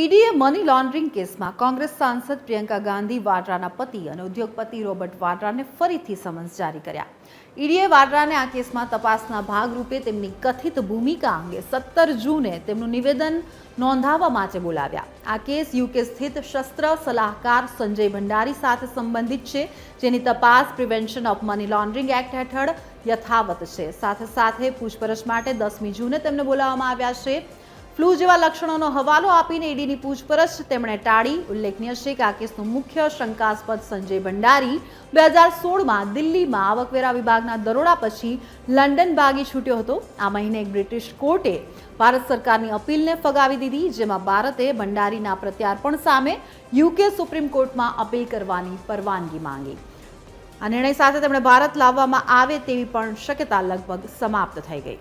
ઈડીએ money laundering કેસમાં કોંગ્રેસ સાંસદ પ્રિયંકા ગાંધી, વાડરાના પતિ અને ઉદ્યોગપતિ રોબર્ટ વાડરાને ફરીથી સમન્સ જારી કર્યા. ઈડીએ વાડરાને આ કેસમાં તપાસના ભાગરૂપે તેમની કથિત ભૂમિકા અંગે સત્તર જૂને તેમનું નિવેદન નોંધાવવા માટે બોલાવ્યા. આ કેસ યુકે સ્થિત શસ્ત્ર સલાહકાર સંજય ભંડારી સાથે સંબંધિત છે, જેની તપાસ prevention of money laundering act હેઠળ યથાવત છે. સાથે સાથે પૂછપરછ માટે દસમી જૂને તેમને બોલાવવામાં આવ્યા છે. ફ્લૂ જેવા લક્ષણોનો હવાલો આપીને ઈડીની પૂછપરછ તેમણે ટાળી. ઉલ્લેખનીય છે કે આ કેસનું મુખ્ય શંકાસ્પદ સંજય ભંડારી બે હજાર સોળમાં દિલ્હીમાં આવકવેરા વિભાગના દરોડા પછી લંડન ભાગી છૂટ્યો હતો. આ મહિને એક બ્રિટિશ કોર્ટે ભારત સરકારની અપીલને ફગાવી દીધી, જેમાં ભારતે ભંડારીના પ્રત્યાર્પણ સામે યુકે સુપ્રીમ કોર્ટમાં અપીલ કરવાની પરવાનગી માંગી. આ નિર્ણય સાથે તેમણે ભારત લાવવામાં આવે તેવી પણ શક્યતા લગભગ સમાપ્ત થઈ ગઈ.